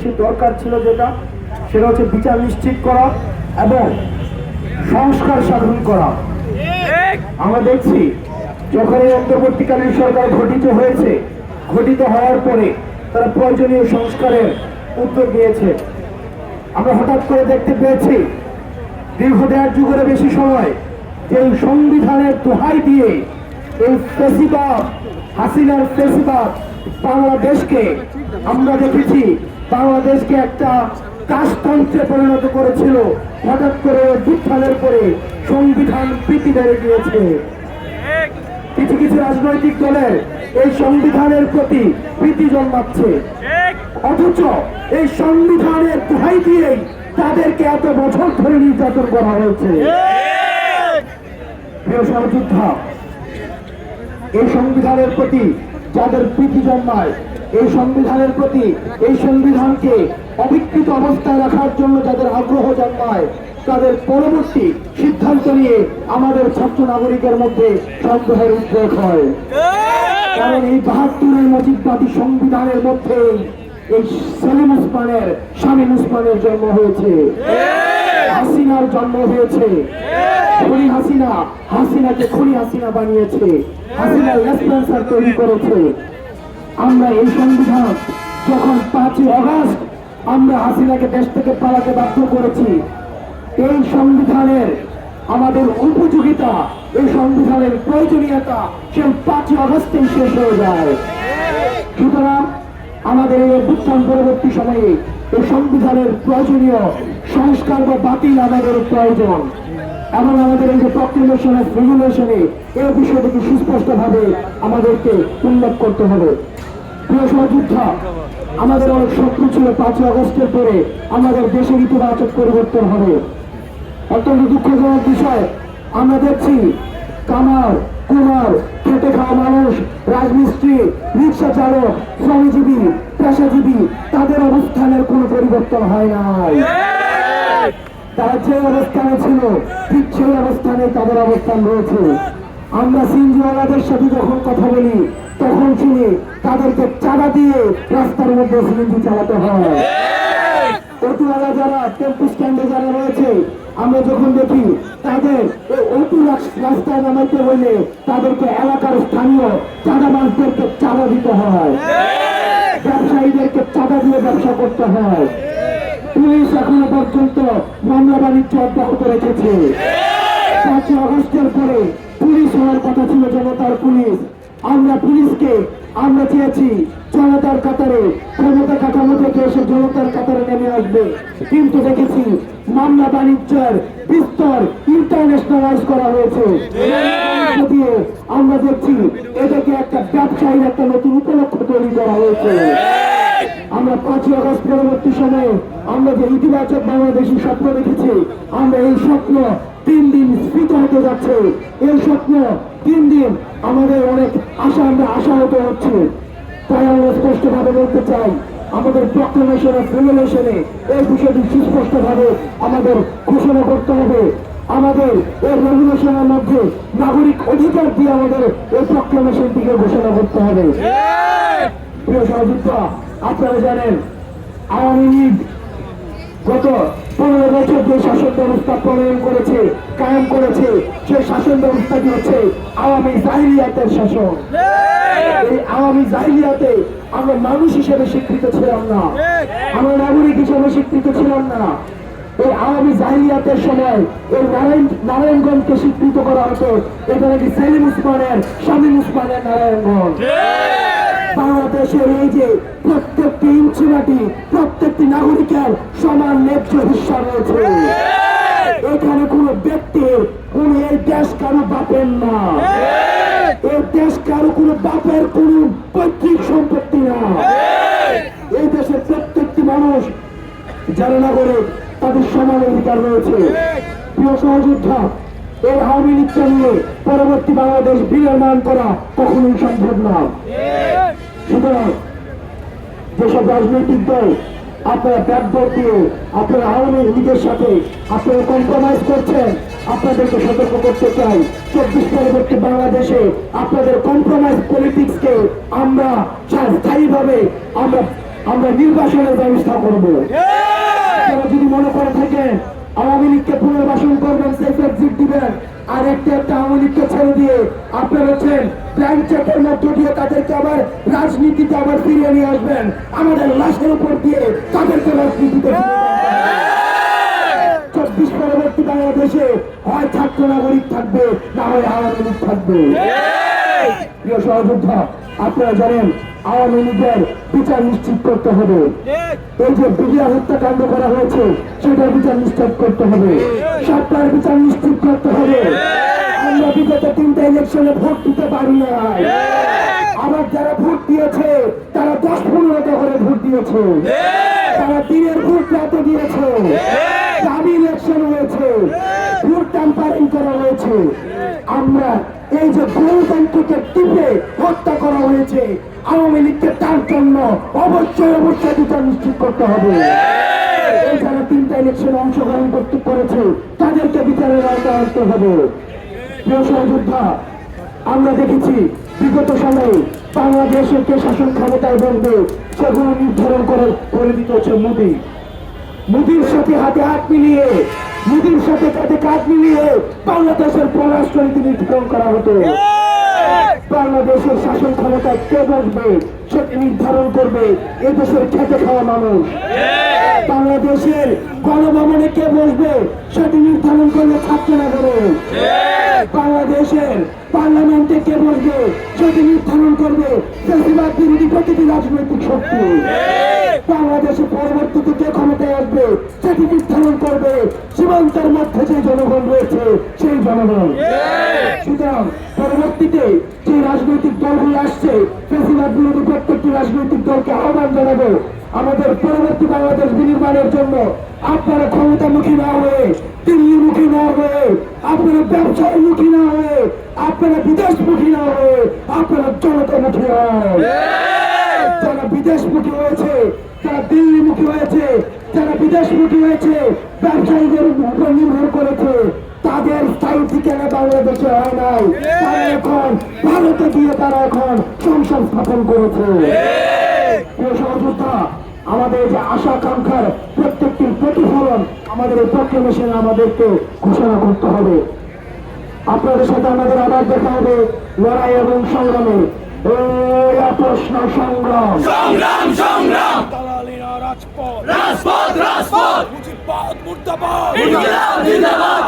বেশি দরকার ছিল যেটা, সেটা হচ্ছে বিচার নিশ্চিত করা এবং সংস্কার সাধন করা। আমরা দেখছি যখন এই অন্তর্বর্তীকালীন সরকার ঘটিত হয়েছে, ঘটিত হওয়ার পরে তারা প্রয়োজনীয় সংস্কারের উদ্যোগ নিয়েছে। আমরা হঠাৎ করে দেখতে পেয়েছি দীর্ঘ দেড় যুগের বেশি সময় যে সংবিধানের দোহাই দিয়ে এই ফেসিবাদ, হাসিনার ফেসিবাদ বাংলাদেশকে আমরা দেখেছি বাংলাদেশকে একটা কাজতন্ত্রে পরিণত করেছিল। হঠাৎ করে যুদ্ধালের পরে সংবিধান প্রীতি বেড়ে গিয়েছে। কিছু কিছু রাজনৈতিক দলের এই সংবিধানের প্রতি প্রীতি জন্মাচ্ছে। অথচ এই সংবিধানের দোহাই দিয়েই তাদেরকে এত বছর ধরে নির্যাতন করা হয়েছে। এই সংবিধানের প্রতি যাদের প্রীতি জন্মায় এই সংবিধানের প্রতি, এই সংবিধানকে অবিকৃত অবস্থায় রাখার জন্য যাদের আগ্রহ জন্মায়, তাদের পরবর্তী সিদ্ধান্ত নিয়ে আমাদের ছাত্র নাগরিকের মধ্যে সন্দেহের উদ্রেক হয়। কারণ এই বাহাত্তরের মুজিববাদী সংবিধানের মধ্যেই এই সেলিম উসমানের, শামীম উসমানের জন্ম হয়েছে। হাসিনার জন্ম হয়েছে। খুনি হাসিনা, হাসিনাকে খুনি হাসিনা বানিয়েছে। হাসিনা রেসপন্সার তৈরি করেছে। আমরা এই সংবিধান যখন পাঁচই অগাস্ট আমরা হাসিনাকে দেশ থেকে পালাতে বাধ্য করেছি, এই সংবিধানের আমাদের উপযোগিতা, এই সংবিধানের প্রয়োজনীয়তা সে পাঁচই অগস্টেই শেষ হয়ে যায়। সুতরাং আমাদের এই অভ্যুত্থান পরবর্তী সময়ে এই সংবিধানের প্রয়োজনীয় সংস্কার বা বাতিল আমাদের প্রয়োজন। এবং আমাদের এই যে প্রক্রিয়েশন রেগুলেশনে এই বিষয়টিকে সুস্পষ্টভাবে আমাদেরকে উল্লেখ করতে হবে। প্রিয় সহযোদ্ধা আমাদের অনেক স্বপ্ন ছিল পাঁচই আগস্টের পরে। আমাদের দেশের ইতিবাচক পরিবর্তন হবে। অত্যন্ত দুঃখজনক বিষয়, আমরা দেখছি কামার, কুমার, খেটে খাওয়া মানুষ, রাজমিস্ত্রি, রিক্সা চালক, শ্রমজীবী, পেশাজীবী, তাদের অবস্থানের কোনো পরিবর্তন হয় নাই। তারা যে অবস্থানে ছিল, ঠিক সেই অবস্থানে তাদের অবস্থান রয়েছে। আমরা সিনজিওয়ালাদের সাথে যখন কথা বলি তখন শুনি তাদেরকে চাঁদা দিয়ে রাস্তার মধ্যে সিএনজি চালাতে হয়। যারা টেম্পু স্ট্যান্ডে যারা রয়েছে আমরা যখন দেখি তাদের রাস্তায় নামাইতে হইলে তাদেরকে এলাকার স্থানীয় চাঁদাবাজদেরকে চাঁদা দিতে হয়। ব্যবসায়ীদেরকে চাঁদা দিয়ে ব্যবসা করতে হয়। পুলিশ এখনও পর্যন্ত মামলা বাণিজ্য অব্যাহত রেখেছে। পাঁচই আগস্টের পরে পুলিশ হওয়ার কথা ছিল জনতার পুলিশ। আমরা পুলিশকে আমরা চেয়েছি জনতার কাতারে ক্ষমতা কাঠামো থেকে এসে জনতার কাতারে নেমে আসবে। কিন্তু দেখেছি মামলা বাণিজ্যের বিস্তর ইন্টারন্যাশনালাইজ করা হয়েছে। দিয়ে আমরা দেখছি এটাকে একটা ব্যবসায়ীর একটা নতুন উপলক্ষ তৈরি করা হয়েছে। আমরা পাঁচই আগস্ট পরবর্তী সময়ে আমরা যে ইতিবাচক বাংলাদেশি স্বপ্ন দেখেছি আমরা এই স্বপ্ন তিন দিন স্ফীত হতে যাচ্ছে। এই স্বপ্ন তিন দিন আমাদের অনেক আশা আমরা আশাহত হচ্ছে। তাই আমরা স্পষ্টভাবে বলতে চাই, আমাদের প্রক্লেমেশন অফ রেগুলেশনে এই বিষয়টি সুস্পষ্টভাবে আমাদের ঘোষণা করতে হবে। আমাদের এই রেগুলেশনের মধ্যে নাগরিক অধিকার দিয়ে আমাদের এই প্রক্লেমেশনটিকে ঘোষণা করতে হবে। প্রিয় সহযোদ্ধা, আপনারা জানেন, আওয়ামী লীগ গত পনেরো বছর যে শাসন ব্যবস্থা প্রণয়ন করেছে, কায়েম করেছে সেই শাসন ব্যবস্থাটি হচ্ছে আওয়ামী জাহিলিয়াতের শাসন। এই আওয়ামী জাহিলিয়াতে আমরা মানুষ হিসেবে স্বীকৃত ছিলাম না। আমরা নাগরিক হিসেবে স্বীকৃত ছিলাম না। এই আওয়ামী জাহিলিয়াতের সময় এই নারায়ণ নারায়ণগঞ্জকে স্বীকৃত করা হতো। এটা নাকি সেলিম উসমানের, শামীম উসমানের নারায়ণগঞ্জ। বাংলাদেশের এই যে প্রত্যেকটি ইঞ্চি প্রত্যেকটি নাগরিকের সমান ন্যায্য হিস্সা রয়েছে। এখানে কোন ব্যক্তির, কোন এই দেশ কারও বাপের না। এই দেশ কারও কোন বাপের কোন পৈতৃক সম্পত্তি না। এই দেশের প্রত্যেকটি মানুষ, যারা নাগরিক, তাদের সমান অধিকার রয়েছে। প্রিয় সহযোদ্ধা, এই আওয়ামী লীগকে নিয়ে পরবর্তী বাংলাদেশ বিনির্মাণ করা কখনোই সম্ভব না। সুতরাং যেসব রাজনৈতিক দল আপনারা ব্যাকবোর্ড দিয়ে আপনারা আওয়ামী লীগের সাথে আপনারা কম্প্রোমাইজ করছেন, আপনাদেরকে সতর্ক করতে চাই। চব্বিশ পরবর্তী বাংলাদেশে আপনাদের কম্প্রোমাইজ পলিটিক্সকে আমরা স্থায়ীভাবে, আমরা আমরা নির্বাচনের ব্যবস্থা করব। আপনারা যদি মনে করে থাকেন, আওয়ামী লীগকে পুনর্বাসন করবেন, সেফ এক্সিট দিবেন, আর একটা একটা আওয়ামী লীগকে ছেড়ে দিয়ে আপনারা হচ্ছেন মধ্য দিয়ে তাদেরকে আবার রাজনীতিতে আবার ফিরিয়ে নিয়ে আসবেন। আমাদের লাশের উপর দিয়ে তাদেরকে রাজনীতিতে। চব্বিশ পরবর্তী বাংলাদেশে হয় ছাত্র নাগরিক থাকবে, না হয় আওয়ামী লীগ থাকবে। প্রিয় সহযোদ্ধা, আপনারা জানেন আওয়ামী লীগের বিচার নিশ্চিত করতে হবে। এই যে বিডিয়া হত্যাকাণ্ড করা হয়েছে, সেটার বিচার নিশ্চিত করতে হবে। সরকার বিচার নিশ্চিত করতে হবে। বিগত তিনটা ইলেকশনে ভোট দিতে পারি না আবার যারা ভোট দিয়েছে তারা দশ পনেরোটা করে ভোট দিয়েছে। তারা দিনের ভোট রাতে দিয়েছে। দাবি ইলেকশন হয়েছে। ভোট ট্যাম্পারিং করা হয়েছে। আমরা এই যে গণতন্ত্রকে টিপে হত্যা করা হয়েছে আওয়ামী লীগকে তার জন্য অবশ্যই অবশ্যই বিচার নিশ্চিত করতে হবে। যারা তিনটা ইলেকশনে অংশগ্রহণ করতে করেছে তাদেরকে বিচারের আওতায় আনতে হবে। আমরা দেখেছি বিগত সময়ে বাংলাদেশের কে শাসন ক্ষমতায় বলবে সেগুলো নির্ধারণ করে করে দিতে হচ্ছে মোদি। মোদির সাথে হাতে হাত মিলিয়ে, মোদির সাথে কাঁধে কাঁধ মিলিয়ে বাংলাদেশের পররাষ্ট্রনীতি নির্ধারণ করা হতো। বাংলাদেশের শাসন ক্ষমতায় কে বসবে? সেটি নির্ধারণ করবে এ দেশের খেতে খাওয়া মানুষ। বাংলাদেশের গণভবনে কে বসবে? সেটি নির্ধারণ করবে ছাত্র নগরে বাংলাদেশের পার্লামেন্টে কে বসবে? সেটি নির্ধারণ করবে ফেসিবাদ বিরোধী প্রতিটি রাজনৈতিক শক্তি। বাংলাদেশে পরবর্তীতে কে ক্ষমতায় আসবে? সেটি নির্ধারণ করবে সীমান্তের মধ্যে যে জনগণ রয়েছে, সেই জনগণ। সুতরাং পরবর্তীতে যে রাজনৈতিক দলগুলো আসছে, ফেসিবাদ বিরোধী প্রত্যেকটি রাজনৈতিক দলকে আহ্বান জানাব। আমাদের পরবর্তী বাংলাদেশ বিনির্মাণের জন্য আপনারা ক্ষমতামুখী না হয়ে, দিল্লিমুখী না হয়ে, আপনারা ব্যবসায়ীমুখী না হয়ে, আপনারা বিদেশমুখী না হয়ে, আপনারা জনতামুখী হন যারা বিদেশমুখী হয়েছে, যারা দিল্লিমুখী হয়েছে, যারা বিদেশমুখী হয়েছে, ব্যবসায়ীদের উপর নির্ভর করেছে। তাদের স্থায়ী ঠিকানা বাংলাদেশে হয় নাই। তারা এখন ভারতে গিয়ে তারা এখন সংসার স্থাপন করেছে। সহযোদ্ধা আমাদের যে আশা আকাঙ্ক্ষার প্রত্যেকটির প্রতিফলন আমাদের এই প্রক্লেমেশনে আমাদেরকে ঘোষণা করতে হবে। আপনাদের সাথে আমাদের আবার দেখা হবে লড়াই এবং সংগ্রামে। প্রশ্ন সংগ্রাম। সংগ্রাম সংগ্রাম! রাজপথ। রাজপথ রাজপথ! মুর্দাবাদ। জিন্দাবাদ